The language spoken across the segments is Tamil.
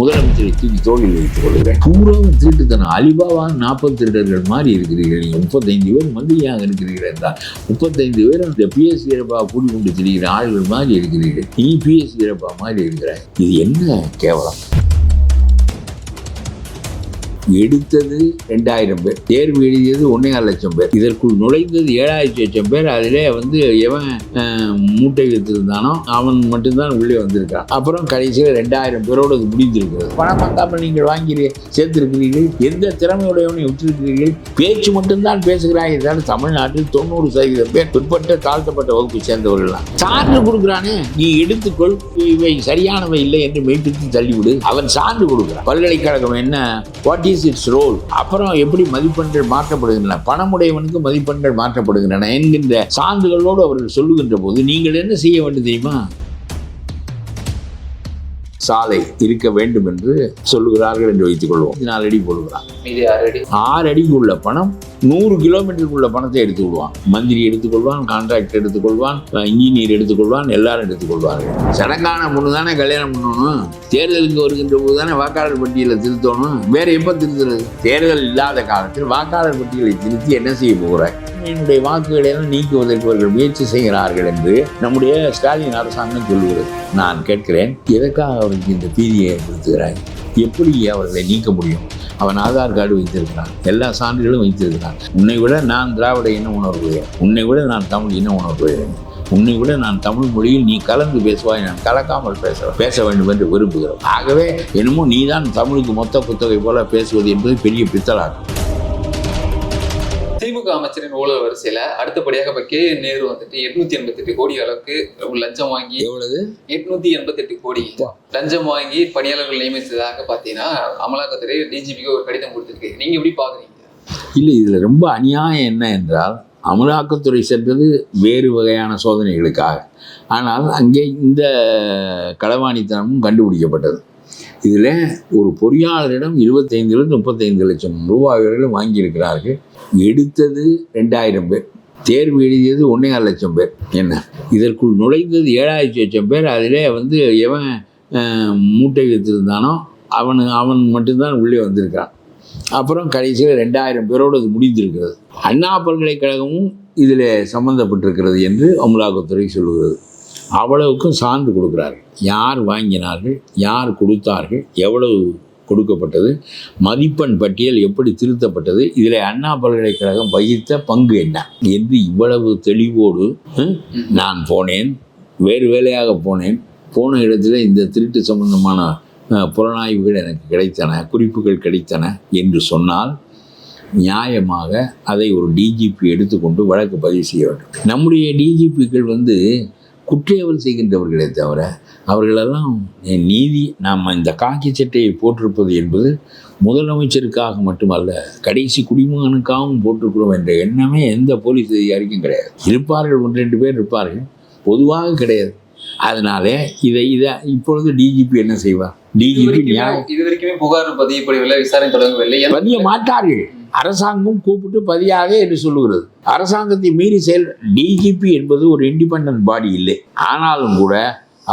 முதலமைச்சரை தூக்கி தோழில் வைத்துக் கொள்கிறேன் பூராவும் திருட்டுத்தனம் அலிபாபா நாற்பது திருடர்கள் மாதிரி இருக்கிறீர்கள். நீங்கள் முப்பத்தைந்து பேர் மந்திரியாக இருக்கிறீர்கள் என்றால் முப்பத்தைந்து பேர் அந்த பிஎஸ் வீரப்பா கூடி கொண்டு திரிகிற ஆள்கள் மாதிரி இருக்கிறீர்கள் நீ பிஎஸ் வீரப்பா மாதிரி இருக்கிறாய் இது என்ன கேவலம்? எடுத்தது ரெண்டாயிரம் பேர் தேர்வு எழுதியது ஒன்னேகால் லட்சம் பேர். இதற்குள் நுழைந்தது ஏழாயிரத்தி லட்சம் பேர். அதிலே வந்து எவன் மூட்டை வைத்திருந்தானோ அவன் மட்டும்தான் உள்ளே வந்திருக்கான். அப்புறம் கடைசியில் ரெண்டாயிரம் பேரோடு அது முடிந்திருக்கிறது. பணம் வந்தாமல் நீங்கள் வாங்கி சேர்த்திருக்கிறீர்கள். எந்த திறமையுடையவனை விட்டிருக்கிறீர்கள்? பேச்சு மட்டும்தான் பேசுகிறாய். என்றால் தமிழ்நாட்டில் தொண்ணூறு சதவீதம் பேர் பிற்பட்ட தாழ்த்தப்பட்ட வகுப்பை சேர்ந்தவர்கள் சான்று கொடுக்குறானே. நீ எடுத்துக்கொள் இவை சரியானவை இல்லை என்று மெய்ப்பித்து தள்ளிவிடு. அவன் சான்று கொடுக்குறான். பல்கலைக்கழகம் என்ன? வாட் இஸ் இட்ஸ் ரோல் அப்புறம் எப்படி மதிப்பெண்கள் மாற்றப்படுகின்றன? பணமுடையவனுக்கு மதிப்பெண்கள் மாற்றப்படுகின்றன என்கின்ற சான்றுகளோடு அவர்கள் சொல்லுகின்ற போது நீங்கள் என்ன செய்ய வேண்டும் தெரியுமா? சாலை இருக்க வேண்டும் என்று சொல்லுகிறார்கள் என்று வைத்துக் கொள்வோம். நாலு அடி போடுகிறான் ஆறு அடி ஆறு அடிக்கு உள்ள பணம் நூறு கிலோமீட்டருக்கு உள்ள பணத்தை எடுத்துக்கொள்வான். மந்திரி எடுத்துக்கொள்வான் கான்ட்ராக்ட் எடுத்துக்கொள்வான் இன்ஜினியர் எடுத்துக்கொள்வான் எல்லாரும் எடுத்துக்கொள்வார்கள். சடங்கான பொண்ணு தானே கல்யாணம் பண்ணணும்? தேர்தலுக்கு வருகின்ற போது தானே வாக்காளர் பட்டியலை திருத்தணும்? வேற எப்போ திருத்துறது? தேர்தல் இல்லாத காலத்தில் வாக்காளர் பட்டியலை திருத்தி என்ன செய்ய போகிறாய் என்னுடைய வாக்குகளை எல்லாம் நீக்குவதற்கு அவர்கள் முயற்சி செய்கிறார்கள் என்று நம்முடைய ஸ்டாலின் அரசாங்கம் சொல்லுகிறது. நான் கேட்கிறேன் எதற்காக அவருக்கு இந்த பீதியை ஏற்படுத்துகிறாய்? எப்படி அவர்களை நீக்க முடியும்? அவன் ஆதார் கார்டு வைத்திருக்கிறான். எல்லா சான்றுகளும் வைத்திருக்கிறான். உன்னை விட நான் திராவிட இன உணர்வுகிறேன் உன்னை விட நான் தமிழ் இன உணர்வுகிறேன் உன்னை விட நான் தமிழ் மொழியில் நீ கலந்து பேசுவாய் நான் கலக்காமல் பேச பேச வேண்டும் என்று விரும்புகிறோம். ஆகவே என்னமோ நீதான் தமிழுக்கு மொத்த புத்தகை போல பேசுவது என்பது பெரிய பித்தலாகும். அமைச்சரின் ஊழல் வரிசையில அடுத்தபடியாக இப்ப கே நேரு வந்துட்டு எட்நூத்தி எண்பத்தி எட்டு கோடி அளவுக்கு லஞ்சம் வாங்கி எவ்வளவு? எட்நூத்தி எண்பத்தி எட்டு கோடி லஞ்சம் வாங்கி பணியாளர்கள் நியமித்ததாக பாத்தீங்கன்னா அமலாக்கத்துறை டிஜிபிக்கு ஒரு கடிதம் கொடுத்திருக்கு. நீங்க எப்படி பாக்குறீங்க? இல்லை இதில் ரொம்ப அநியாயம் என்ன என்றால் அமலாக்கத்துறை சென்றது வேறு வகையான சோதனைகளுக்காக. ஆனால் அங்கே இந்த களவாணித்தனமும் கண்டுபிடிக்கப்பட்டது. இதில் ஒரு பொறியாளரிடம் இருபத்தைந்துலேருந்து முப்பத்தைந்து லட்சம் ரூபாய் வரையிலும் வாங்கியிருக்கிறார்கள். எடுத்தது ரெண்டாயிரம் பேர். தேர்வு எழுதியது ஒன்றேகால் லட்சம் பேர். என்ன? இதற்குள் நுழைந்தது ஏழாயிரத்தி லட்சம் பேர். அதிலே வந்து எவன் மூட்டை வைத்திருந்தானோ அவன் அவன் மட்டும்தான் உள்ளே வந்திருக்கான் அப்புறம் கடைசியில் ரெண்டாயிரம் பேரோடு அது முடிந்திருக்கிறது. அண்ணா பல்கலைக்கழகமும் இதில் சம்மந்தப்பட்டிருக்கிறது என்று அமலாக்கத்துறை சொல்கிறது அவ்வளவுக்கும் சான்று கொடுக்குறார்கள் யார் வாங்கினார்கள் யார் கொடுத்தார்கள் எவ்வளவு கொடுக்கப்பட்டது மதிப்பெண் பட்டியல் எப்படி திருத்தப்பட்டது இதில் அண்ணா பல்கலைக்கழகம் வகித்த பங்கு என்ன? என்று இவ்வளவு தெளிவோடு நான் போனேன் வேறு வேலையாக போனேன். போன இடத்துல இந்த திருட்டு சம்பந்தமான புலனாய்வுகள் எனக்கு கிடைத்தன குறிப்புகள் கிடைத்தன என்று சொன்னால் நியாயமாக அதை ஒரு டிஜிபி எடுத்துக்கொண்டு வழக்கு பதிவு செய்ய வேண்டும். நம்முடைய டிஜிபிக்கள் வந்து குற்றவியல் செய்கின்றவர்களே தவிர அவர்களெல்லாம் நீதி நாம் இந்த காக்கி சட்டையை போட்டிருப்பது என்பது முதலமைச்சருக்காக மட்டுமல்ல கடைசி குடிமகனுக்காகவும் போட்டிருக்கிறோம் என்ற எண்ணமே எந்த போலீஸ் அதிகாரிக்கும் கிடையாது. இருப்பார்கள் ஒன்று ரெண்டு பேர் இருப்பார்கள். பொதுவாக கிடையாது. அதனாலே இதை இதை இப்பொழுது டிஜிபி என்ன செய்வார்? டிஜிபி இது வரைக்குமே புகார் பதியப்படவில்லை விசாரணை தொடங்கவில்லை. பதிய மாட்டார்கள். அரசாங்கம் கூப்பிட்டு பதியாக என்று சொல்லுகிறது. அரசாங்கத்தை மீறி செயல் டிஜிபி என்பது ஒரு இண்டிபெண்டன்ட் பாடி இல்லை. ஆனாலும் கூட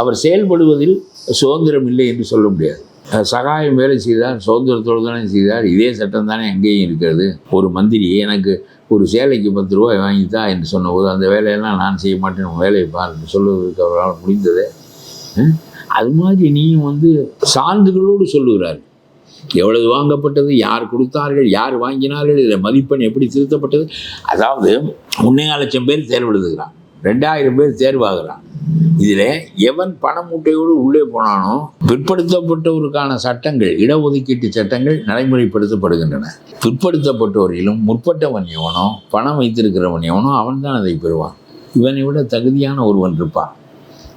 அவர் செயல்படுவதில் சுதந்திரம் இல்லை என்று சொல்ல முடியாது. சகாயம் வேலை செய்தார் சுதந்திரத்தோடு தானே செய்தார். இதே சட்டம் தானே அங்கேயும் இருக்கிறது. ஒரு மந்திரி எனக்கு ஒரு சேலைக்கு பத்து ரூபாய் வாங்கித்தா என்று சொன்னபோது அந்த வேலையெல்லாம் நான் செய்ய மாட்டேன் உன் வேலையை பார் என்று சொல்லுவதற்கு அவரால் முடிந்ததே. அது மாதிரி நீயும் வந்து சான்றுகளோடு சொல்லுகிறார் எவ்வளவு வாங்கப்பட்டது யார் கொடுத்தார்கள் யார் வாங்கினார்கள் இதில் மதிப்பெண் எப்படி திருத்தப்பட்டது? அதாவது முன்னே லட்சம் பேர் தேர்வு எழுதுகிறான். ரெண்டாயிரம் பேர் தேர்வாகிறான் இதில் எவன் பண மூட்டையோடு உள்ளே போனானோ பிற்படுத்தப்பட்டவருக்கான சட்டங்கள் இடஒதுக்கீட்டு சட்டங்கள் நடைமுறைப்படுத்தப்படுகின்றன. பிற்படுத்தப்பட்டோரிலும் முற்பட்டவன் எவனோ பணம் வைத்திருக்கிறவன் எவனோ அவன் தான் அதை பெறுவான். இவனை விட தகுதியான ஒருவன் இருப்பான்.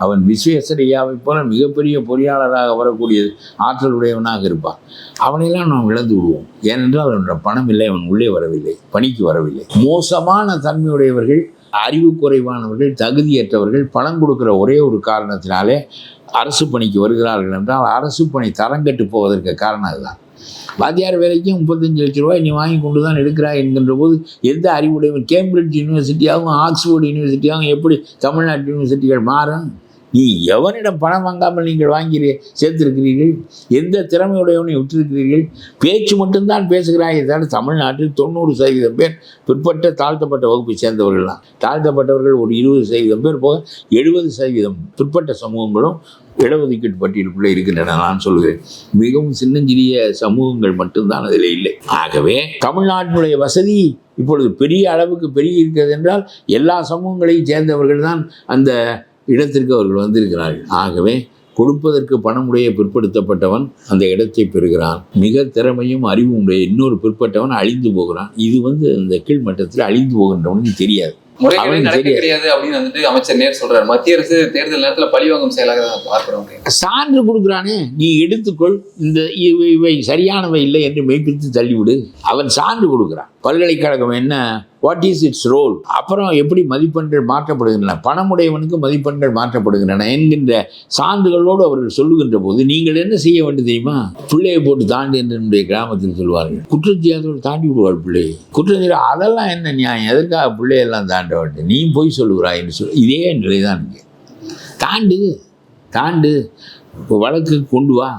அவன் விஸ்வேஸ்வரையாவை போல மிகப்பெரிய பொறியாளராக வரக்கூடிய ஆற்றலுடையவனாக இருப்பான். அவனையெல்லாம் நாம் இழந்து விடுவோம். ஏனென்றால் அவனோட பணம் இல்லை அவன் உள்ளே வரவில்லை பணிக்கு வரவில்லை. மோசமான தன்மையுடையவர்கள் அறிவு குறைவானவர்கள் தகுதியற்றவர்கள் பணம் கொடுக்குற ஒரே ஒரு காரணத்தினாலே அரசு பணிக்கு வருகிறார்கள் என்றால் அரசு பணி தரங்கட்டு போவதற்கு காரணம் அதுதான். வாத்தியார் வேலைக்கும் முப்பத்தஞ்சு லட்ச ரூபாய் நீ வாங்கி கொண்டு தான் எடுக்கிறாய் என்கின்ற போது எந்த அறிவுடையவன்? கேம்பிரிட்ஜ் யூனிவர்சிட்டியாகவும் ஆக்ஸ்ஃபோர்டு யூனிவர்சிட்டியாகவும் எப்படி தமிழ்நாட்டு யூனிவர்சிட்டிகள் மாறும்? நீ எவனிடம் பணம் வாங்காமல் நீங்கள் வாங்கி சேர்த்திருக்கிறீர்கள் எந்த திறமையுடையவனை விட்டிருக்கிறீர்கள். பேச்சு மட்டும்தான் பேசுகிறாய் தவிர தமிழ்நாட்டில் தொண்ணூறு சதவீதம் பேர் பிற்பட்ட தாழ்த்தப்பட்ட வகுப்பை சேர்ந்தவர்கள்லாம் தாழ்த்தப்பட்டவர்கள் ஒரு இருபது சதவீதம் பேர் போக எழுபது சதவீதம் பிற்பட்ட சமூகங்களும் இடஒதுக்கீட்டு பட்டியலுக்குள்ளே இருக்கின்றன நான் சொல்கிறேன். மிகவும் சின்னஞ்சிறிய சமூகங்கள் மட்டும்தான் அதில் இல்லை. ஆகவே தமிழ்நாட்டினுடைய வசதி இப்பொழுது பெரிய அளவுக்கு பெருகி இருக்கிறது என்றால் எல்லா சமூகங்களையும் சேர்ந்தவர்கள் தான் அந்த இடத்திற்கு அவர்கள் வந்திருக்கிறார்கள். ஆகவே கொடுப்பதற்கு பணமுடைய பிற்படுத்தப்பட்டவன் அந்த இடத்தை பெறுகிறான். மிக திறமையும் அறிவும் உடைய இன்னொரு பிற்பட்டவன் அழிந்து போகிறான். இது வந்து இந்த கீழ்மட்டத்தில் அழிந்து போகின்றவனுக்கு தெரியாது. கிடையாது அப்படின்னு வந்துட்டு அமைச்சர் நேர் சொல்றாரு. மத்திய அரசு தேர்தல் நேரத்துல பழிவாங்கும் செயலாக பார்க்கிறோம். சான்று கொடுக்குறானே. நீ எடுத்துக்கொள். இந்த இவை சரியானவை இல்லை என்று மெய்ப்பித்து தள்ளிவிடு. அவன் சான்று கொடுக்குறான். பல்கலைக்கழகம் என்ன? வாட் இஸ் இட்ஸ் ரோல் அப்புறம் எப்படி மதிப்பெண்கள் மாற்றப்படுகின்றன? பணமுடையவனுக்கு மதிப்பெண்கள் மாற்றப்படுகின்றன என்கின்ற சான்றுகளோடு அவர்கள் சொல்லுகின்ற போது நீங்கள் என்ன செய்ய வேண்டும் தெரியுமா? பிள்ளையை போட்டு தாண்டி என்று நம்முடைய கிராமத்தில் சொல்வார்கள். குற்றச்சாட்டோடு தாண்டி விடுவார் பிள்ளையை குற்றச்சாட்டு அதெல்லாம் என்ன நியாயம்? எதற்காக பிள்ளையெல்லாம் தாண்ட வேண்டும்? நீ போய் சொல்லுகிறாய் என்று சொல் இதே நிலைதான் இங்கே. தாண்டு தாண்டு இப்போ வழக்கு கொண்டு வா.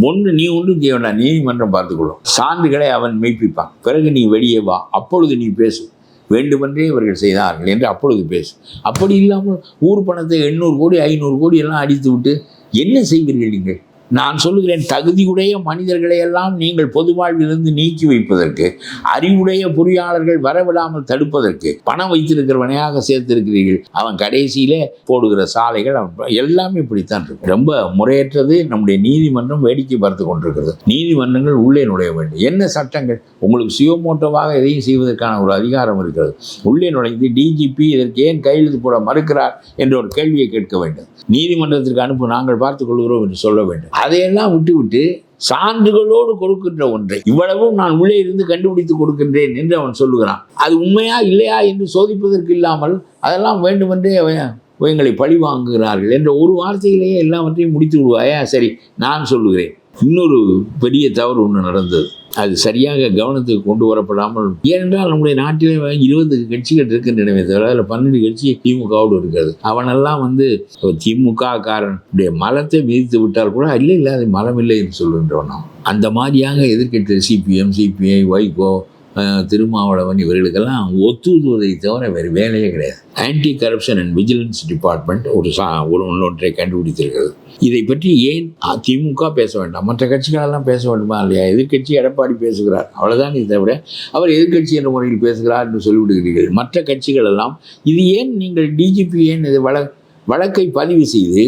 ஒன்று நீ ஒன்று செய்ய வேண்டாம். நீதிமன்றம் பார்த்துக்கொள்ளும். சான்றுகளை அவன் மெய்ப்பிப்பான். பிறகு நீ வெளியே வா. அப்பொழுது நீ பேசு. வேண்டுமென்றே இவர்கள் செய்தார்கள் என்று அப்பொழுது பேசு. அப்படி இல்லாமல் ஊர் பணத்தை எண்ணூறு கோடி ஐநூறு கோடி எல்லாம் அடித்து விட்டு என்ன செய்வீர்கள் நீங்கள்? நான் சொல்லுகிறேன் தகுதியுடைய மனிதர்களை எல்லாம் நீங்கள் பொது வாழ்விலிருந்து நீக்கி வைப்பதற்கு அறிவுடைய பொறியாளர்கள் வரவிடாமல் தடுப்பதற்கு பணம் வைத்திருக்கிறவனையாக சேர்த்திருக்கிறீர்கள் அவன் கடைசியிலே போடுகிற சாலைகள் அவன் எல்லாமே இப்படித்தான் இருக்கு ரொம்ப முறையற்றது நம்முடைய நீதிமன்றம் வேடிக்கை பார்த்து கொண்டிருக்கிறது. நீதிமன்றங்கள் உள்ளே நுழைய வேண்டும். என்ன சட்டங்கள்? உங்களுக்கு சுயமோட்டமாக எதையும் செய்வதற்கான ஒரு அதிகாரம் இருக்கிறது. உள்ளே நுழைந்து டிஜிபி இதற்கு ஏன் கையெழுத்து போட மறுக்கிறார் என்ற ஒரு கேள்வியை கேட்க வேண்டும். நீதிமன்றத்திற்கு அனுப்ப நாங்கள் பார்த்துக் கொள்கிறோம் என்று சொல்ல வேண்டும். அதையெல்லாம் விட்டுவிட்டு சான்றுகளோடு கொடுக்கின்ற ஒன்றை. இவ்வளவும் நான் உள்ளே இருந்து கண்டுபிடித்து கொடுக்கின்றேன் என்று அவன் சொல்லுகிறான். அது உண்மையா இல்லையா என்று சோதிப்பதற்கு இல்லாமல் அதெல்லாம் வேண்டுமென்றே அவன் எங்களை பழி வாங்குகிறார்கள் என்ற ஒரு வார்த்தையிலேயே எல்லாவற்றையும் முடித்து விடுவாயா? சரி நான் சொல்லுகிறேன். இன்னொரு பெரிய தவறு ஒன்று நடந்தது. அது சரியாக கவனத்துக்கு கொண்டு வரப்படாமல் ஏனென்றால் நம்முடைய நாட்டிலே இருபது கட்சிகள் இருக்கின்றனவே தவிர அதில் பன்னெண்டு கட்சி திமுகவோடு இருக்கிறது. அவனெல்லாம் வந்து திமுக காரனுடைய மலத்தை மிதித்து விட்டால் கூட இல்லை இல்லை அது மலம் இல்லை என்று சொல்கின்றவன் நாம் அந்த மாதிரியாக எதிர்கட்சி சிபிஎம் சிபிஐ வைகோ திருமாவளவன் இவர்களுக்கெல்லாம் ஒத்துவதை தவிர வேறு வேலையே கிடையாது. Anti corruption and vigilance department ஒரு சா ஒரு ஒன்றொன்றை கண்டுபிடித்திருக்கிறது. இதை பற்றி ஏன் திமுக பேச வேண்டாம்? மற்ற கட்சிகளெல்லாம் பேச வேண்டுமா இல்லையா? எதிர்க்கட்சி எடப்பாடி பேசுகிறார். அவ்வளோதான் இதை தவிர அவர் எதிர்கட்சி என்ற முறையில் பேசுகிறார் என்று சொல்லிவிடுகிறீர்கள். மற்ற கட்சிகள் எல்லாம் இது ஏன் நீங்கள் டிஜிபி ஏன் இது வள வழக்கை பதிவு செய்து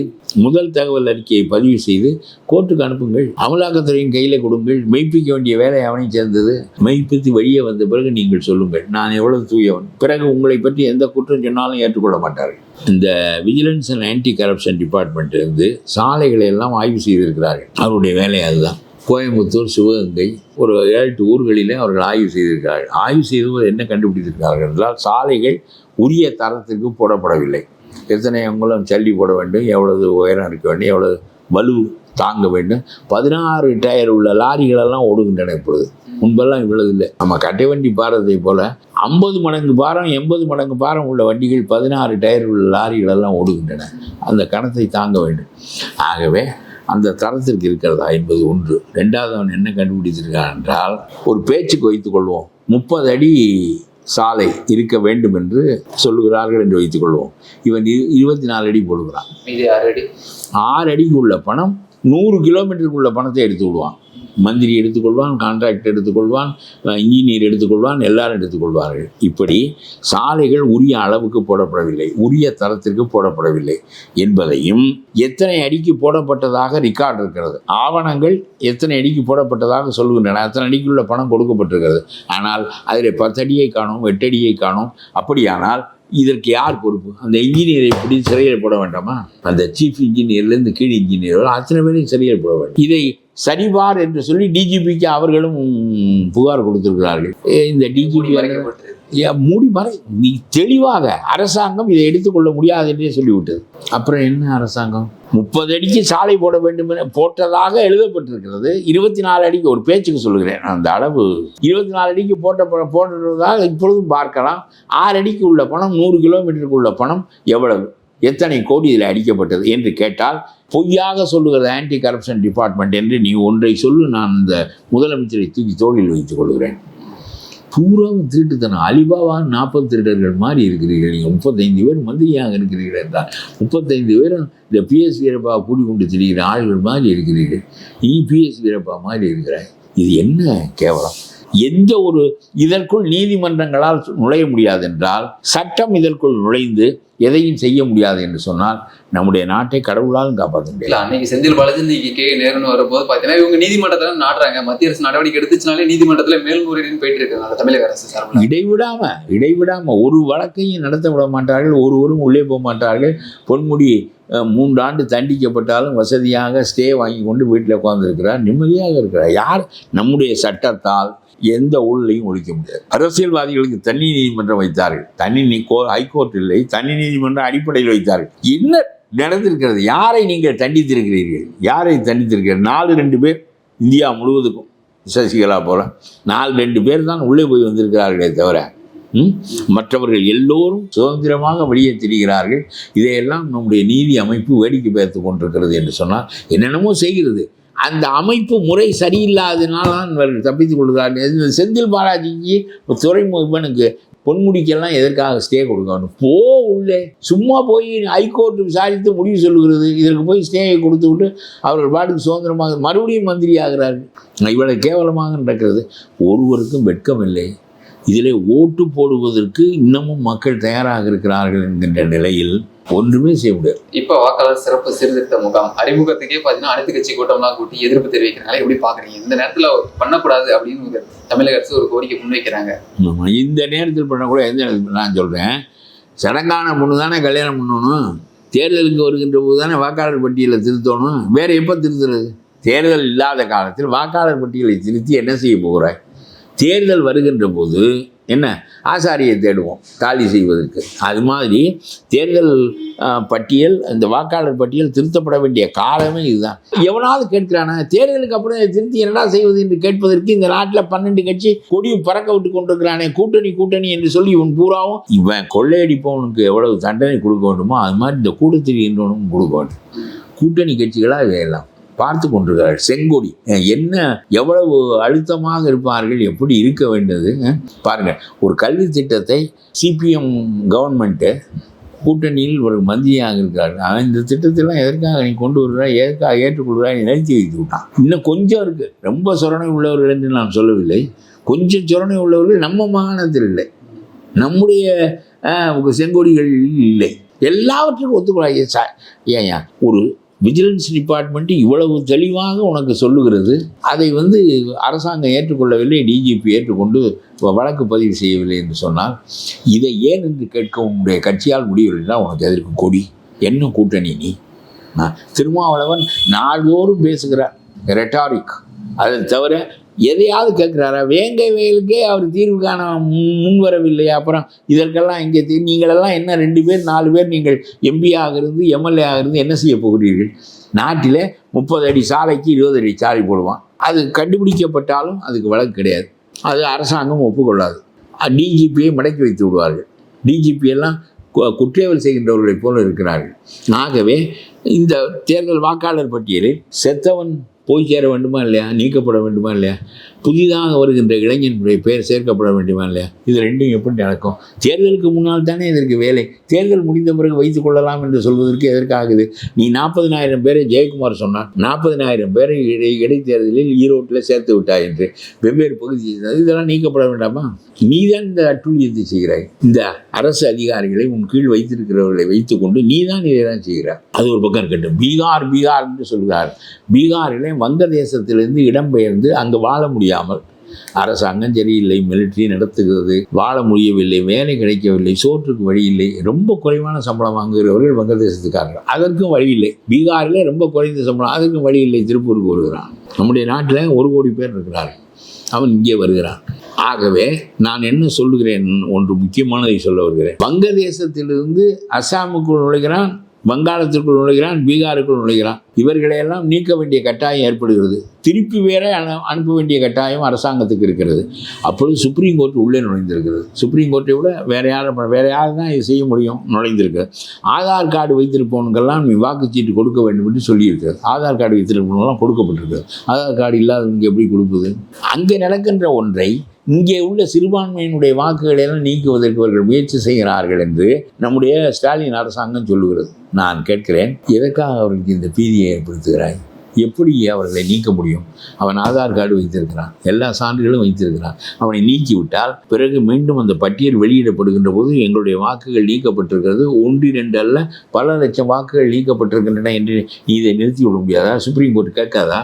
முதல் தகவல் அறிக்கையை பதிவு செய்து கோர்ட்டுக்கு அனுப்புங்கள். அமலாக்கத்துறையின் கையில் கொடுங்கள். மெய்ப்பிக்க வேண்டிய வேலை அவனை சேர்ந்தது. மெய்ப்பித்து வெளியே வந்த பிறகு நீங்கள் சொல்லுங்கள். நான் எவ்வளவு தூயவன்? பிறகு உங்களை பற்றி எந்த குற்றம் சொன்னாலும் ஏற்றுக்கொள்ள மாட்டார்கள். இந்த vigilance and anti corruption department இருந்து சாலைகளை எல்லாம் ஆய்வு செய்திருக்கிறார்கள். அவருடைய வேலை அதுதான். கோயம்புத்தூர் சிவகங்கை ஒரு ஏழு ஊர்களிலே அவர்கள் ஆய்வு செய்திருக்கிறார்கள். ஆய்வு செய்து என்ன கண்டுபிடித்திருக்கிறார்கள் என்றால் சாலைகள் உரிய தரத்திற்கு போடப்படவில்லை. எத்தனை அங்குலம் தள்ளி போட வேண்டும் எவ்வளவு உயரம் இருக்க வேண்டும் எவ்வளவு வலு தாங்க வேண்டும். பதினாறு டயர் உள்ள லாரிகளெல்லாம் ஓடுகின்றன இப்பொழுது. முன்பெல்லாம் இவ்வளவு இல்லை. நம்ம கட்டை வண்டி பாரதை போல் ஐம்பது மடங்கு பாரம் எண்பது மடங்கு பாரம் உள்ள வண்டிகள் பதினாறு டயர் உள்ள லாரிகளெல்லாம் ஓடுகின்றன. அந்த கணத்தை தாங்க வேண்டும். ஆகவே அந்த தரத்திற்கு இருக்கிறதா? என்பது ஒன்று. ரெண்டாவது அவன் என்ன கண்டுபிடித்திருக்கான் என்றால் ஒரு பேச்சுக்கு வைத்துக்கொள்வோம் முப்பது அடி சாலை இருக்க வேண்டும் என்று சொல்லுகிறார்கள் என்று வைத்துக் கொள்வோம். இவன் இரு- இருபத்தி நாலு அடி போடுகிறான். ஆறு அடி. ஆறு அடிக்கு உள்ள பணம் நூறு கிலோமீட்டருக்கு உள்ள பணத்தை எடுத்து விடுவான். மந்திரி எடுத்துக்கொள்வான் கான்ட்ராக்ட் எடுத்துக்கொள்வான் இன்ஜினியர் எடுத்துக்கொள்வான் எல்லாரும் எடுத்துக்கொள்வார்கள். இப்படி சாலைகள் உரிய அளவுக்கு போடப்படவில்லை உரிய தரத்திற்கு போடப்படவில்லை என்பதையும் எத்தனை அடிக்கு போடப்பட்டதாக ரெக்கார்டு இருக்கிறது. ஆவணங்கள் எத்தனை அடிக்கு போடப்பட்டதாக சொல்லுகின்றன அத்தனை அடிக்குள்ள பணம் கொடுக்கப்பட்டிருக்கிறது. ஆனால் அதில் பத்தடியை காணும் எட்டடியை காணும். அப்படியானால் இதற்கு யார் பொறுப்பு? அந்த இன்ஜினியரை எப்படி சிறையில் போட வேண்டாமா? அந்த சீஃப் இன்ஜினியர்லேருந்து கீழ் இன்ஜினியர் அத்தனை பேரையும் சிறையில் போட வேண்டும். இதை சரிபார் என்று சொல்லி டிஜிபிக்கு அவர்களும் புகார் கொடுத்திருக்கிறார்கள். இந்த டிஜிபி மூடி மறை நீ தெளிவாக அரசாங்கம் இதை எடுத்துக்கொள்ள முடியாது என்றே சொல்லிவிட்டது. அப்புறம் என்ன அரசாங்கம்? முப்பது அடிக்கு சாலை போட வேண்டும் என போட்டதாக எழுதப்பட்டிருக்கிறது. இருபத்தி நாலு அடிக்கு ஒரு பேச்சுக்கு சொல்லுகிறேன். அந்த அளவு இருபத்தி நாலு அடிக்கு போட்ட ப- போட்டதாக இப்பொழுதும் பார்க்கலாம். ஆறு அடிக்கு உள்ள பணம் நூறு கிலோமீட்டருக்கு உள்ள பணம் எவ்வளவு? எத்தனை கோடி இதில் அடிக்கப்பட்டது என்று கேட்டால் பொய்யாக சொல்லுகிறது ஆன்டி கரப்ஷன் டிபார்ட்மெண்ட் என்று நீ ஒன்றை சொல்லு நான் இந்த முதலமைச்சரை தூக்கி தோளில் வைத்துக் கொள்கிறேன். பூராவும் திருட்டுத்தனம். அலிபாபா நாற்பது திருடர்கள் மாதிரி இருக்கிறீர்கள். நீங்கள் முப்பத்தைந்து பேர் மந்திரியாக இருக்கிறீர்கள் என்றால் முப்பத்தைந்து பேரும் இந்த பிஎஸ் வீரப்பா கூடி கொண்டு திரிகிற ஆள்கள் மாதிரி இருக்கிறீர்கள். நீ பிஎஸ் வீரப்பா மாதிரி இருக்கிறாய். இது என்ன கேவலம்? எந்த ஒரு இதற்குள் நீதிமன்றங்களால் நுழைய முடியாது என்றால் சட்டம் இதற்குள் நுழைந்து எதையும் செய்ய முடியாது என்று சொன்னால் நம்முடைய நாட்டை கடவுளாலும் காப்பாற்ற முடியாது இல்ல அன்னைக்கு செந்தில் பாலாஜி இன்னைக்கு கே. நேருன்னு வரும்போது பாத்தீங்கன்னா இவங்க நீதிமன்றத்துல நாடுறாங்க. மத்திய அரசு நடவடிக்கை எடுத்துச்சுனாலே நீதிமன்றத்துல மேல்முறையீடுன்னு போயிட்டு இருக்காங்க தமிழக அரசு சார்பில். இடைவிடாம இடைவிடாம ஒரு வழக்கையும் நடத்த விட மாட்டார்கள் ஒருவரும் உள்ளே போக மாட்டார்கள். பொன்முடி அஹ், மூன்று ஆண்டு தண்டிக்கப்பட்டாலும் வசதியாக ஸ்டே வாங்கி கொண்டு வீட்டில் உட்கார்ந்திருக்கிறார். நிம்மதியாக இருக்கிறார். யார்? நம்முடைய சட்டத்தால் எந்த ஊழலையும் ஒழிக்க முடியாது. அரசியல்வாதிகளுக்கு தனி நீதிமன்றம் வைத்தார்கள். தனி நீ கோ ஹைகோர்ட் இல்லை தனி நீதிமன்றம் அடிப்படையில் வைத்தார்கள். என்ன நடந்திருக்கிறது? யாரை நீங்கள் தண்டித்திருக்கிறீர்கள்? யாரை தண்டித்திருக்கிறீர்கள்? நாலு ரெண்டு பேர் இந்தியா முழுவதுக்கும் சசிகலா போல. நாலு ரெண்டு பேர் தான் உள்ளே போய் வந்திருக்கிறார்களே தவிர மற்றவர்கள் எல்லோரும் சுதந்திரமாக வெளியே திரிகிறார்கள். இதையெல்லாம் நம்முடைய நீதி அமைப்பு வேடிக்கை பார்த்து கொண்டிருக்கிறது என்று சொன்னால் என்னென்னமோ செய்கிறது. அந்த அமைப்பு முறை சரியில்லாததுனால தான் இவர்கள் தப்பித்துக் கொள்கிறார்கள் செந்தில் பாலாஜிக்கு துறைமுக இவனுக்கு பொன்முடிக்கெல்லாம் எதற்காக ஸ்டே கொடுக்கணும்? போ உள்ளே. சும்மா போய் ஹைகோர்ட் விசாரித்து முடிவு சொல்லுகிறது. இதற்கு போய் ஸ்டேயை கொடுத்து விட்டு அவர்கள் பாட்டுக்கு சுதந்திரமாக மறுபடியும் மந்திரி ஆகிறார்கள். இவ்வளவு கேவலமாக நடக்கிறது. ஒருவருக்கும் வெட்கம் இல்லை. இதிலே ஓட்டு போடுவதற்கு இன்னமும் மக்கள் தயாராக இருக்கிறார்கள் என்கின்ற நிலையில் ஒன்றுமே செய்ய முடியாது. இப்ப வாக்காளர் சிறப்பு சீர்திருத்த முகாம் அறிமுகத்துக்கே பாத்தீங்கன்னா அனைத்து கட்சி கூட்டம்லாம் கூட்டி எதிர்ப்பு தெரிவிக்கிறாங்க எப்படி பாக்குறீங்க? இந்த நேரத்துல பண்ணக்கூடாது அப்படின்னு தமிழக அரசு ஒரு கோரிக்கை முன்வைக்கிறாங்க. இந்த நேரத்தில் பண்ணக்கூட எந்த நேரத்தில் நான் சொல்கிறேன் சடங்கான பொண்ணு தானே கல்யாணம் பண்ணணும் தேர்தலுக்கு வருகின்ற போது தானே வாக்காளர் பட்டியலை திருத்தணும் வேறு எப்போ திருத்துறது? தேர்தல் இல்லாத காலத்தில் வாக்காளர் பட்டியலை திருத்தி என்ன செய்ய போகிறாய்? தேர்தல் வருகின்ற போது என்ன? ஆசாரியை தேடுவோம் தாலி செய்வதற்கு. அது மாதிரி தேர்தல் பட்டியல் இந்த வாக்காளர் பட்டியல் திருத்தப்பட வேண்டிய காலமே இதுதான். எவனாவது கேட்கிறானா தேர்தலுக்கு அப்புறம் திருத்தி என்னடா செய்வது? என்று கேட்பதற்கு இந்த நாட்டில் பன்னெண்டு கட்சி கொடி பறக்க விட்டு கொண்டிருக்கிறானே கூட்டணி கூட்டணி என்று சொல்லி இவன் பூராவும் இவன் கொள்ளையடிப்பவனுக்கு எவ்வளவு தண்டனை கொடுக்க வேண்டுமோ அது மாதிரி இந்த கூட்டத்திரிகின்றவனுக்கும் கொடுக்க வேண்டும். கூட்டணி கட்சிகளாக இவையெல்லாம். பார்த்து கொண்டிருக்கிறார். செங்கொடி என்ன எவ்வளவு அழுத்தமாக இருப்பார்கள்? எப்படி இருக்க வேண்டியது? பாருங்கள் பாருங்க ஒரு கல்வி திட்டத்தை சிபிஎம் கவர்மெண்ட்டு கூட்டணியில் ஒரு மந்திரியாக இருக்கார் அவன் இந்த திட்டத்தெல்லாம் எதற்காக நீ கொண்டு வருகிறாய்? எதற்காக ஏற்றுக்கொள்கிறாய்? நிறுத்தி வைத்து விட்டான். இன்னும் கொஞ்சம் இருக்குது ரொம்ப சொரணை உள்ளவர்கள் என்று நான் சொல்லவில்லை. கொஞ்சம் சொரணை உள்ளவர்கள் நம்ம மாகாணத்தில் இல்லை. நம்முடைய அஹ், செங்கொடிகள் இல்லை. எல்லாவற்றுக்கும் ஒத்துக்கொள்ள ஏன் ஒரு விஜிலன்ஸ் டிபார்ட்மெண்ட் இவ்வளவு தெளிவாக உனக்கு சொல்லுகிறது. அதை வந்து அரசாங்கம் ஏற்றுக்கொள்ளவில்லை டிஜிபி ஏற்றுக்கொண்டு வழக்கு பதிவு செய்யவில்லை என்று சொன்னால் இதை ஏன் என்று கேட்க உன்னுடைய கட்சியால் முடியவில்லைன்னா உனக்கு எதற்கு கொடி? என்ன கூட்டணி நீ? திருமாவளவன் நாள்தோறும் பேசுகிறார் ரெட்டாரிக் அதை தவிர எதையாவது கேட்குறாரா? வேங்கை வயலுக்கே அவர் தீர்வு காண முன் முன்வரவில்லை. அப்புறம் இதற்கெல்லாம் இங்கே தீ நீங்களெல்லாம் என்ன ரெண்டு பேர் நாலு பேர் நீங்கள் எம்பி ஆகிறது எம்எல்ஏ ஆகிறது என்ன செய்ய போகிறீர்கள்? நாட்டில் முப்பது அடி சாலைக்கு இருபது அடி சாலை போடுவான். அது கண்டுபிடிக்கப்பட்டாலும் அதுக்கு வழக்கு கிடையாது. அது அரசாங்கம் ஒப்புக்கொள்ளாது. டிஜிபியை மடக்கி வைத்து விடுவார்கள். டிஜிபி எல்லாம் கு- குற்றவியல் செய்கின்றவர்களைப் போல இருக்கிறார்கள். ஆகவே இந்த தேர்தல் வாக்காளர் பட்டியலில் செத்தவன் போய் சேர வேண்டுமா இல்லையா? நீக்கப்பட வேண்டுமா இல்லையா? புதிதாக வருகின்ற இளைஞனுடைய பெயர் சேர்க்கப்பட வேண்டுமா இல்லையா? இது ரெண்டும் எப்படி நடக்கும்? தேர்தலுக்கு முன்னால் தானே இதற்கு வேலை. தேர்தல் முடிந்த பிறகு வைத்துக் கொள்ளலாம் என்று சொல்வதற்கு எதற்காகுது? நீ நாற்பதினாயிரம் பேரை ஜெயக்குமார் சொன்னார் நாற்பதினாயிரம் பேரை இடை இடைத்தேர்தலில் ஈரோட்டில் சேர்த்து விட்டாய் என்று வெவ்வேறு பகுதி இதெல்லாம் நீக்கப்பட வேண்டாமா? நீதான் இந்த அட்டுழியத்தை செய்கிறாய். இந்த. அரசு அதிகாரிகளை உன் கீழ் வைத்திருக்கிறவர்களை வைத்துக்கொண்டு நீதான் இதைதான் செய்கிறார் அது ஒரு பக்கம் இருக்கட்டும். பீகார் பீகார் என்று சொல்கிறார் பீகாரிலே வங்கதேசத்திலிருந்து இடம்பெயர்ந்து அங்கு வாழ முடியாமல் அரசாங்கம் சரியில்லை மிலிட்ரி நடத்துகிறது வாழ முடியவில்லை வேலை கிடைக்கவில்லை சோற்றுக்கு வழி இல்லை ரொம்ப குறைவான சம்பளம் வாங்குகிறவர்கள் வங்கதேசத்துக்காரர்கள் அதற்கும் வழி இல்லை. பீகாரில் ரொம்ப குறைந்த சம்பளம் அதற்கும் வழி இல்லை திருப்பூருக்கு வருகிறான். நம்முடைய நாட்டில் ஒரு கோடி பேர் இருக்கிறார்கள். அவன் இங்கே வருகிறான். ஆகவே நான் என்ன சொல்லுகிறேன்? ஒன்று முக்கியமானதை சொல்ல வருகிறேன். வங்கதேசத்திலிருந்து அஸ்ஸாமுக்குள் நுழைகிறான். வங்காளத்திற்குள் நுழைகிறான் பீகாருக்குள் நுழைகிறான். இவர்களையெல்லாம் நீக்க வேண்டிய கட்டாயம் ஏற்படுகிறது. திருப்பி வேற அனு- அனுப்ப வேண்டிய கட்டாயம் அரசாங்கத்துக்கு இருக்கிறது. அப்பொழுது சுப்ரீம் கோர்ட் உள்ளே நுழைந்திருக்கிறது. சுப்ரீம் கோர்ட்டை விட வேற யாரும் வேற யார் தான் இது செய்ய முடியும்? நுழைந்திருக்கு. ஆதார் கார்டு வைத்திருப்பவனுக்கெல்லாம் நீ வாக்குச்சீட்டு கொடுக்க வேண்டும் என்று சொல்லியிருக்கிறது. ஆதார் கார்டு வைத்திருப்பவனுக்கெல்லாம் கொடுக்கப்பட்டிருக்கிறது. ஆதார் கார்டு இல்லாதவங்க எப்படி கொடுக்குது அங்கே நடக்கின்ற ஒன்றை இங்கே உள்ள சிறுபான்மையினுடைய வாக்குகளை எல்லாம் நீக்குவதற்கு அவர்கள் முயற்சி செய்கிறார்கள் என்று நம்முடைய ஸ்டாலின் அரசாங்கம் சொல்லுகிறது. நான் கேட்கிறேன் எதற்காக அவர்களுக்கு இந்த பீதியை ஏற்படுத்துகிறாய்? எப்படி அவர்களை நீக்க முடியும்? அவன் ஆதார் கார்டு வைத்திருக்கிறான் எல்லா சான்றுகளும் வைத்திருக்கிறான். அவனை நீக்கிவிட்டால் பிறகு மீண்டும் அந்த பட்டியல் வெளியிடப்படுகின்ற போது எங்களுடைய வாக்குகள் நீக்கப்பட்டிருக்கிறது. ஒன்று ரெண்டு அல்ல பல லட்சம் வாக்குகள் நீக்கப்பட்டிருக்கின்றன என்று நீ இதை நிறுத்தி விட முடியாதா? சுப்ரீம் கோர்ட் கேட்காதா?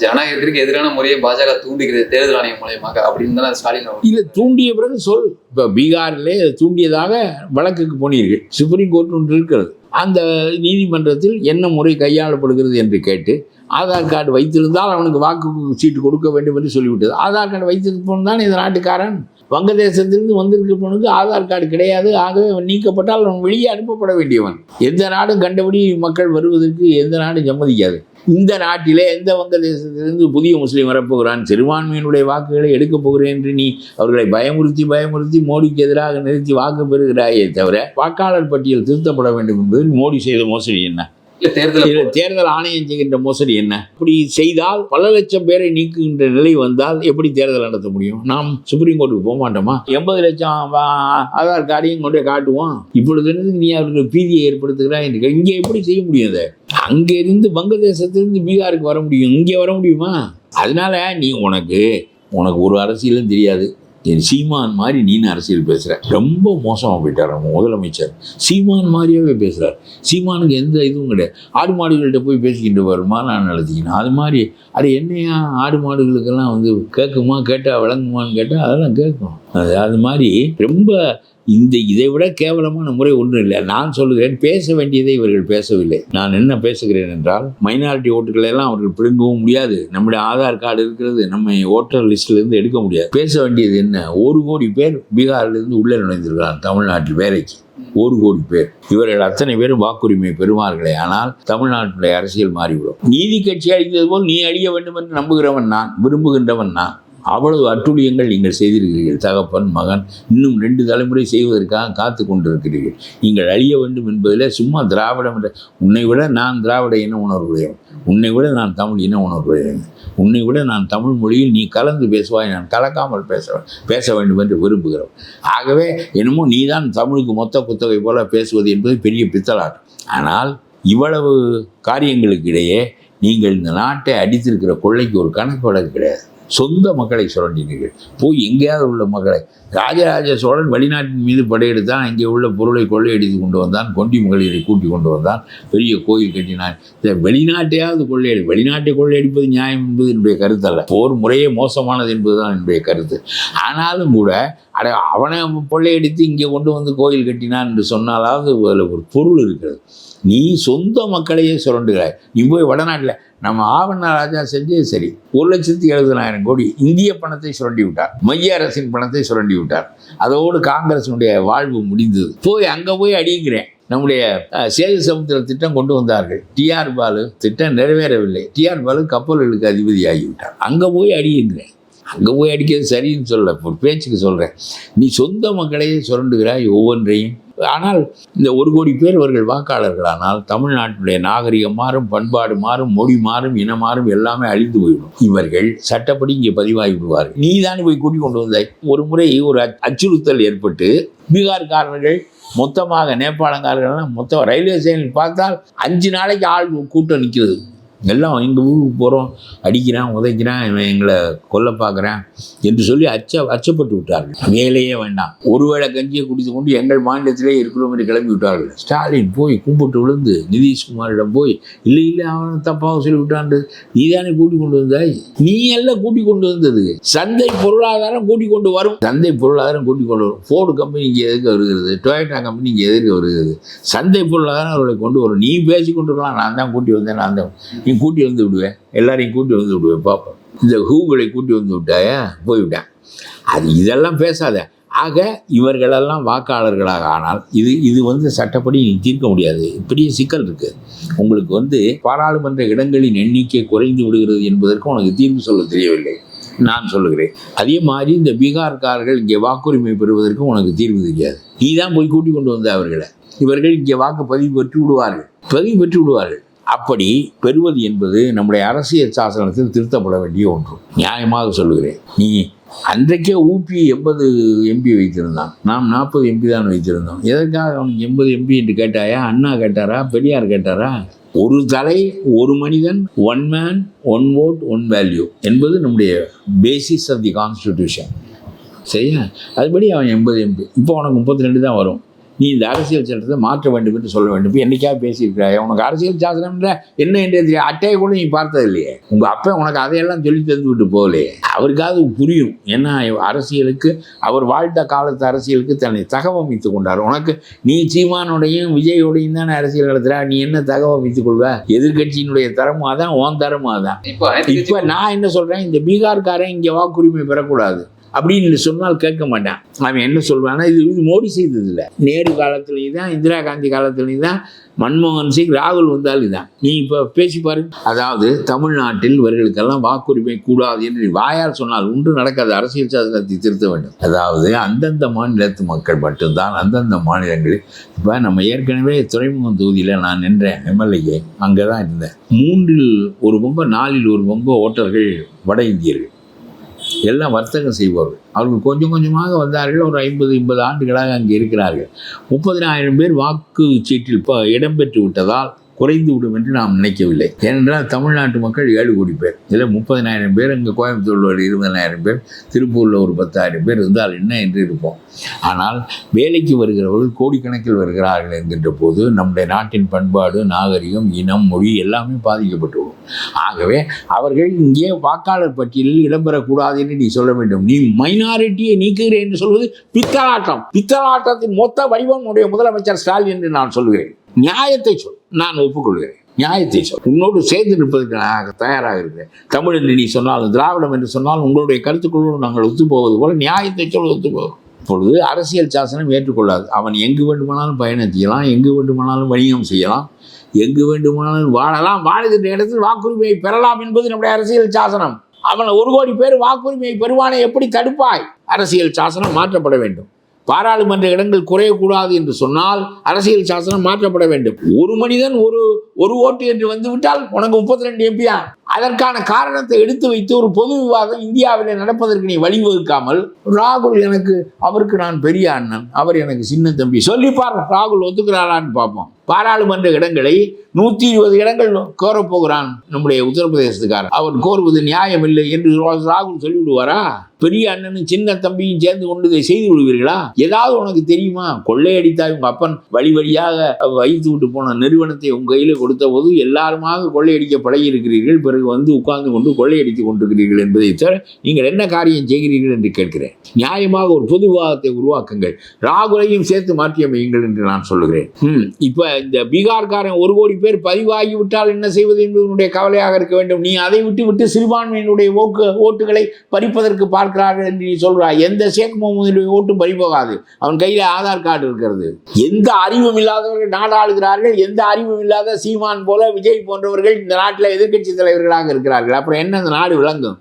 ஜனநாயகத்திற்கு எதிரான முறையை பாஜக தூண்டுகிறது தேர்தல் ஆணையம் மூலயமாக அப்படின்னு தான் ஸ்டாலின் அவர் இல்லை தூண்டிய பிறகு சொல். இப்போ பீகாரிலே தூண்டியதாக வழக்குக்கு போனீர்கள். சுப்ரீம் கோர்ட் ஒன்று இருக்கிறது. அந்த நீதிமன்றத்தில் என்ன முறை கையாளப்படுகிறது என்று கேட்டு ஆதார் கார்டு வைத்திருந்தால் அவனுக்கு வாக்கு சீட்டு கொடுக்க வேண்டும் என்று சொல்லிவிட்டது. ஆதார் கார்டு வைத்திருப்பவன் தான் இந்த நாட்டுக்காரன்? வங்கதேசத்திலிருந்து வந்திருப்பவனுக்கு ஆதார் கார்டு கிடையாது. ஆகவே அவன் நீக்கப்பட்டால் அவன் வெளியே அனுப்பப்பட வேண்டியவன். எந்த நாடும் கண்டபடி மக்கள் வருவதற்கு எந்த நாடும் சம்மதிக்காது. இந்த நாட்டிலே எந்த வங்கதேசத்திலிருந்து புதிய முஸ்லீம் வரப்போகிறான்? சிறுபான்மையினுடைய வாக்குகளை எடுக்கப் போகிறேன் என்று நீ அவர்களை பயமுறுத்தி பயமுறுத்தி மோடிக்கு எதிராக நிறுத்தி வாக்கு பெறுகிறாயே தவிர வாக்காளர் பட்டியல் திருத்தப்பட வேண்டும் என்பதில் மோடி செய்த மோசடி என்ன? தேர்தல் தேர்தல் ஆணையம் செய்கின்ற மோசடி என்ன? இப்படி செய்தால் பல லட்சம் பேரை நீக்குகின்ற நிலை வந்தால் எப்படி தேர்தல் நடத்த முடியும்? நாம் சுப்ரீம் கோர்ட்டுக்கு போக மாட்டோமா எண்பது லட்சம் ஆதார் கார்டையும் கொண்டு காட்டுவோம். இப்பொழுது நீ அவர்களுக்கு பீதியை ஏற்படுத்துகிறாய் என்று. இங்கே எப்படி செய்ய முடியும் அதை? அங்கே இருந்து வங்கதேசத்திலிருந்து பீகாருக்கு வர முடியும். இங்கே வர முடியுமா? அதனால நீ உனக்கு உனக்கு ஒரு அரசியலும் தெரியாது. என் சீமான் மாதிரி நீனு அரசியல் பேசுகிற ரொம்ப மோசமாக போயிட்டார் நம்ம முதலமைச்சர். சீமான் மாதிரியாவே பேசுகிறார் சீமானுக்கு எந்த இதுவும் கிடையாது. ஆடு மாடுகள்கிட்ட போய் பேசிக்கிட்டு வருமா நான் நடத்திக்கணும் அது மாதிரி அது என்னையா ஆடு மாடுகளுக்கெல்லாம் வந்து கேட்குமா? கேட்டால் விளங்குமான்னு கேட்டால் அதெல்லாம் கேட்கும். அது அது மாதிரி ரொம்ப இந்த இதை விட கேவலமான முறை ஒன்றும் இல்லை. நான் சொல்லுகிறேன் பேச வேண்டியதை இவர்கள் பேசவில்லை. நான் என்ன பேசுகிறேன் என்றால் மைனாரிட்டி ஓட்டுகளை எல்லாம் அவர்கள் பிடுங்கவும் முடியாது. நம்முடைய ஆதார் கார்டு இருக்கிறது நம்ம ஓட்டர் லிஸ்ட்லேருந்து எடுக்க முடியாது. பேச வேண்டியது என்ன? ஒரு கோடி பேர் பீகார்லேருந்து உள்ளே நுழைந்திருக்கிறார் தமிழ்நாட்டில் வேலைக்கு. ஒரு கோடி பேர். இவர்கள் அத்தனை பேரும் வாக்குரிமை பெறுவார்களே ஆனால் தமிழ்நாட்டுடைய அரசியல் மாறிவிடும். நீதி கட்சி அழிந்தது போல் நீ அழிய வேண்டும் என்று நம்புகிறவன் நான் விரும்புகின்றவன் நான். அவ்வளவு அட்டுழியங்கள் நீங்கள் செய்திருக்கிறீர்கள். தகப்பன் மகன் இன்னும் ரெண்டு தலைமுறை செய்வதற்காக காத்து கொண்டிருக்கிறீர்கள். நீங்கள் அழிய வேண்டும் என்பதில் சும்மா திராவிடம் என்ற உன்னை விட நான் திராவிட இன உணர்வுடையவன். உன்னை விட நான் தமிழ் இன உணர்வுடையவன். உன்னை விட நான் தமிழ் மொழியில் நீ கலந்து பேசுவாய். நான் கலக்காமல் பேச பேச வேண்டும் என்று விரும்புகிறோம். ஆகவே என்னமோ நீதான் தமிழுக்கு மொத்த குத்தகை போல பேசுவது என்பது பெரிய பித்தலாட்டம் ஆனால் இவ்வளவு காரியங்களுக்கு இடையே நீங்கள் இந்த நாட்டை அடித்திருக்கிற கொள்ளைக்கு ஒரு கணக்கு வழக்கு கிடையாது. சொந்த மக்களை சுரண்டினீர்கள். போய் எங்கேயாவது உள்ள மக்களை. ராஜராஜ சோழன் வெளிநாட்டின் மீது படையெடுத்தான் இங்கே உள்ள பொருளை கொள்ளையடித்து கொண்டு வந்தான் கொண்டி மகளிரை கூட்டி கொண்டு வந்தான் பெரிய கோயில் கட்டினான். இந்த வெளிநாட்டையாவது கொள்ளையடி வெளிநாட்டை கொள்ளையடிப்பது நியாயம் என்பது என்னுடைய கருத்து அல்ல போர் முறையே மோசமானது என்பதுதான் என்னுடைய கருத்து. ஆனாலும் கூட அட அவனை கொள்ளையடித்து இங்கே கொண்டு வந்து கோயில் கட்டினான் என்று சொன்னாலாவது அதில் ஒரு பொருள் இருக்கிறது. நீ சொந்த மக்களையே சுரண்டுகிறாய். நீ போய் வடநாட்டில் நம்ம ஆவண்ண ராஜா செஞ்சது சரி. ஒரு லட்சத்தி எழுபதனாயிரம் கோடி இந்திய பணத்தை சுரண்டி விட்டார். மைய அரசின் பணத்தை சுரண்டி விட்டார். அதோடு காங்கிரசினுடைய வாழ்வு முடிந்தது. போய் அங்கே போய் அடிங்கிறேன் நம்முடைய சேது சமுத்திர திட்டம் கொண்டு வந்தார்கள். டிஆர் பாலு திட்டம் நிறைவேறவில்லை. டிஆர் பாலு கப்பல்களுக்கு அதிபதி ஆகிவிட்டார் அங்கே போய் அடிங்கிறேன் அங்கே போய் அடிக்கிறது சரின்னு சொல்ல ஒரு பேச்சுக்கு சொல்கிறேன் நீ சொந்த மக்களையே சுரண்டுகிறாய் ஒவ்வொன்றையும். ஆனால் இந்த ஒரு கோடி பேர் அவர்கள் வாக்காளர்களானால் தமிழ்நாட்டினுடைய நாகரிகம் மாறும் பண்பாடு மாறும் மொழி மாறும் இனம் மாறும் எல்லாமே அழிந்து போயிடும் இவர்கள் சட்டப்படி இங்கே பதிவாகி விடுவார்கள். நீ தானே போய் கூட்டிக் கொண்டு வந்தாய்? ஒரு முறை ஒரு அச்சுறுத்தல் ஏற்பட்டு பீகார்காரர்கள் மொத்தமாக நேபாளங்காரர்கள் மொத்தம் ரயில்வே ஸ்டேஷனில் பார்த்தால் அஞ்சு நாளைக்கு ஆள் கூட்டம் நிற்கிறது. எல்லாம் எங்கள் ஊருக்கு போகிறோம் அடிக்கிறான் உதைக்கிறான் இவன் எங்களை கொல்ல பார்க்குறான் என்று சொல்லி அச்ச அச்சப்பட்டு விட்டார்கள். வேலையே வேண்டாம். ஒருவேளை கஞ்சியை குடித்து கொண்டு எங்கள் மாநிலத்திலே இருக்கிறோம் என்று கிளம்பி விட்டார்கள். ஸ்டாலின் போய் கும்பிட்டு விழுந்து நிதிஷ்குமாரிடம் போய் இல்லை இல்லை அவன் தப்பாக சொல்லி விட்டான் நீ தானே கூட்டி கொண்டு வந்தாய்? நீ எல்லாம் கூட்டி கொண்டு வந்தது. சந்தை பொருளாதாரம் கூட்டி கொண்டு வரும். சந்தை பொருளாதாரம் கூட்டி கொண்டு வரும். ஃபோர்டு கம்பெனி இங்கே எதுக்கு வருகிறது? டொயோட்டா கம்பெனி இங்கே எதுக்கு வருகிறது? சந்தை பொருளாதாரம் அவர்களை கொண்டு வரும். நீ பேசி கொண்டிருக்கலாம். நான் தான் கூட்டி வந்தேன் நான் தான். நீ கூட்டி வந்து விடுவேன் எல்லாரையும் கூட்டி வந்து விடுவேன் பார்ப்போம் இந்த ஹூகளை கூட்டி வந்து விட்டாயா? போய்விட்டேன். அது இதெல்லாம் பேசாத. ஆக இவர்களெல்லாம் வாக்காளர்களாக ஆனால் இது இது வந்து சட்டப்படி நீ தீர்க்க முடியாது. பெரிய சிக்கல் இருக்குது உங்களுக்கு வந்து பாராளுமன்ற இடங்களின் எண்ணிக்கை குறைந்து விடுகிறது என்பதற்கு உனக்கு தீர்வு சொல்ல தெரியவில்லை. நான் சொல்லுகிறேன். அதே மாதிரி இந்த பீகார்காரர்கள் இங்கே வாக்குரிமை பெறுவதற்கு உனக்கு தீர்வு தெரியாது. நீ தான் போய் கூட்டி கொண்டு வந்த அவர்களை. இவர்கள் இங்கே வாக்கு பதிவு பெற்று விடுவார்கள். பதிவு பெற்று விடுவார்கள். அப்படி பெறுவது என்பது நம்முடைய அரசியல் சாசனத்தில் திருத்தப்பட வேண்டிய ஒன்று. நியாயமாக சொல்லுகிறேன். நீ அன்றைக்கே ஊபி எண்பது எம்பி வைத்திருந்தான். நாம் நாற்பது எம்பி தான் வைத்திருந்தோம். எதற்காக அவனுக்கு எண்பது எம்பி என்று கேட்டாயா? அண்ணா கேட்டாரா? பெரியார் கேட்டாரா? ஒரு தலை ஒரு மனிதன் one man one vote one value என்பது நம்முடைய பேசிஸ் ஆஃப் தி கான்ஸ்டிடியூஷன் சரியா? அதுபடி அவன் எண்பது எம்பி இப்போ உனக்கு முப்பத்தி ரெண்டு தான் வரும். நீ இந்த அரசியல் சட்டத்தை மாற்ற வேண்டும் என்று சொல்ல வேண்டும். இப்போ என்னைக்காக பேசியிருக்கிறாய்? உனக்கு அரசியல் சாசனம்ல என்ன என்று தெரியும் அட்டையை கூட நீ பார்த்தது இல்லையே. உங்கள் அப்பா உனக்கு அதையெல்லாம் சொல்லி தந்து விட்டு போகலையே. அவருக்காவது புரியும். ஏன்னா அரசியலுக்கு அவர் வாழ்ந்த காலத்து அரசியலுக்கு தன்னை தகவமைத்து கொண்டார். உனக்கு நீ சீமானோடையும் விஜயோடையும் தானே அரசியல் நடத்துகிறா நீ என்ன தகவமைத்துக் கொள்வ? எதிர்கட்சியினுடைய தரமும் அதான் உன் தரமும் அதான். இப்போ நான் என்ன சொல்கிறேன் இந்த பீகார்காரன் இங்கே வாக்குரிமை பெறக்கூடாது. அப்படின்னு சொன்னால் கேட்க மாட்டான். அவன் என்ன சொல்வான்னா இது இது மோடி செய்தது இல்லை நேரு காலத்துலேயும் தான் இந்திரா காந்தி காலத்துலேயும் தான் மன்மோகன் சிங் ராகுல் வந்தால் இதான் நீ இப்போ பேசி பாரு. அதாவது தமிழ்நாட்டில் இவர்களுக்கெல்லாம் வாக்குரிமை கூடாது என்று வாயால் சொன்னால் ஒன்று நடக்காது. அரசியல் சாசனத்தை திருத்த வேண்டும். அதாவது அந்தந்த மாநிலத்து மக்கள் மட்டும்தான் அந்தந்த மாநிலங்களில் இப்போ நம்ம ஏற்கனவே துறைமுகம் தொகுதியில் நான் நின்றேன் எம்எல்ஏ அங்கே தான் இருந்தேன். மூன்றில் ஒரு பங்கு நாலில் ஒரு பங்கு ஓட்டர்கள் வட இந்தியர்கள். எல்லாம் வர்த்தகம் செய்பவர்கள். அவர்கள் கொஞ்சம் கொஞ்சமாக வந்தார்கள். ஒரு ஐம்பது ஐம்பது ஆண்டுகளாக அங்கே இருக்கிறார்கள். முப்பதினாயிரம் பேர் வாக்கு சீட்டில் இப்போ இடம்பெற்று விட்டதால் குறைந்து விடும் என்று நாம் நினைக்கவில்லை. ஏனென்றால் தமிழ்நாட்டு மக்கள் ஏழு கோடி பேர். இதில் முப்பதினாயிரம் பேர் இங்கே கோயம்புத்தூரில் ஒரு இருபதனாயிரம் பேர் திருப்பூரில் ஒரு பத்தாயிரம் பேர் இருந்தால் என்ன என்று இருப்போம். ஆனால் வேலைக்கு வருகிறவர்கள் கோடிக்கணக்கில் வருகிறார்கள் என்கின்ற போது நம்முடைய நாட்டின் பண்பாடு நாகரிகம் இனம் மொழி எல்லாமே பாதிக்கப்பட்டுவிடும் ஆகவே அவர்கள் இங்கே வாக்காளர் பட்டியலில் இடம்பெறக்கூடாது என்று நீ சொல்ல வேண்டும். நீ மைனாரிட்டியை நீக்குகிறேன் என்று சொல்வது பித்தலாட்டம். பித்தலாட்டத்தின் மொத்த வடிவம் உடைய முதலமைச்சர் ஸ்டாலின் என்று நான் சொல்கிறேன் நியாயத்தை சொல். நான் ஒப்புக்கொள்கிறேன். நியாயத்தை சொல். உன்னோடு சேர்ந்து நிற்பதற்கு நான் தயாராக இருக்கிறேன். தமிழ் என்று நீ சொன்னாலும் திராவிடம் என்று சொன்னாலும் உங்களுடைய கருத்துக்களோடு நாங்கள் ஒத்துப்போவது போல நியாயத்தை சொல் ஒத்துப்போவோம் இப்பொழுது அரசியல் சாசனம் ஏற்றுக்கொள்ளாது. அவன் எங்கு வேண்டுமானாலும் பயணம் செய்யலாம் எங்கு வேண்டுமானாலும் வணிகம் செய்யலாம் எங்கு வேண்டுமானாலும் வாழலாம். வாழுகின்ற இடத்தில் வாக்குரிமையை பெறலாம் என்பது நம்முடைய அரசியல் சாசனம். அவன் ஒரு கோடி பேர் வாக்குரிமையை பெறுவானை எப்படி தடுப்பாய்? அரசியல் சாசனம் மாற்றப்பட வேண்டும். பாராளுமன்ற இடங்கள் குறையக்கூடாது என்று சொன்னால் அரசியல் சாசனம் மாற்றப்பட வேண்டும். ஒரு மனிதன் ஒரு ஒரு ஓட்டு என்று வந்துவிட்டால் உனக்கு முப்பத்தி ரெண்டு எம்பியா? அதற்கான காரணத்தை எடுத்து வைத்து ஒரு பொது விவாதம் இந்தியாவில் நடப்பதற்கு நீ வழிவகுக்காமல் ராகுல் எனக்கு அவருக்கு நான் பெரிய அண்ணன் அவர் எனக்கு சின்ன தம்பி. சொல்லிப்பார் ராகுல் ஒத்துக்கிறாரான்னு பார்ப்போம். பாராளுமன்ற இடங்களை நூற்றி இருபது இடங்கள் கோரப் போகிறான் நம்முடைய உத்தரப்பிரதேசத்துக்காரன். அவர் கோருவது நியாயம் இல்லை என்று ராகுல் சொல்லிவிடுவாரா? பெரிய அண்ணனும் சின்ன தம்பியும் சேர்ந்து கொண்டு இதை செய்து விடுவீர்களா? ஏதாவது உனக்கு தெரியுமா? கொள்ளையடித்தாய் உங்க அப்பன் வழி வழியாக வைத்து விட்டு போன நிறுவனத்தை உங்க கையில கொடுத்த போது எல்லாருமாக கொள்ளையடிக்க பழகி இருக்கிறீர்கள் பிறகு வந்து உட்கார்ந்து கொண்டு கொள்ளையடித்துக் கொண்டிருக்கிறீர்கள் என்பதை தவிர நீங்கள் என்ன காரியம் செய்கிறீர்கள் என்று கேட்கிறேன். நியாயமாக ஒரு பொது விவாதத்தை உருவாக்குங்கள். ராகுலையும் சேர்த்து மாற்றியமையுங்கள் என்று நான் சொல்லுகிறேன். ம், இந்த பீகார்காரன் ஒரு கோடி பேர் பதிவாகி விட்டால் என்ன செய்வது என்பதனுடைய கவலையாக இருக்க வேண்டும். நீ அதை விட்டு விட்டு சிறுபான்மையினுடைய ஓக்கு ஓட்டுகளை பறிப்பதற்கு பார்க்கிறார்கள் என்று நீ சொல்கிறாய். எந்த ஷேக் முகமதுடைய ஓட்டும் பறிபோகாது. அவன் கையில் ஆதார் கார்டு இருக்கிறது. எந்த அறிவும் இல்லாதவர்கள் நாடாளுகிறார்கள் எந்த அறிவும் இல்லாத சீமான் போல விஜய் போன்றவர்கள் இந்த நாட்டில் எதிர்க்கட்சி தலைவர்களாக இருக்கிறார்கள். அப்புறம் என்ன இந்த நாடு விளங்கும்?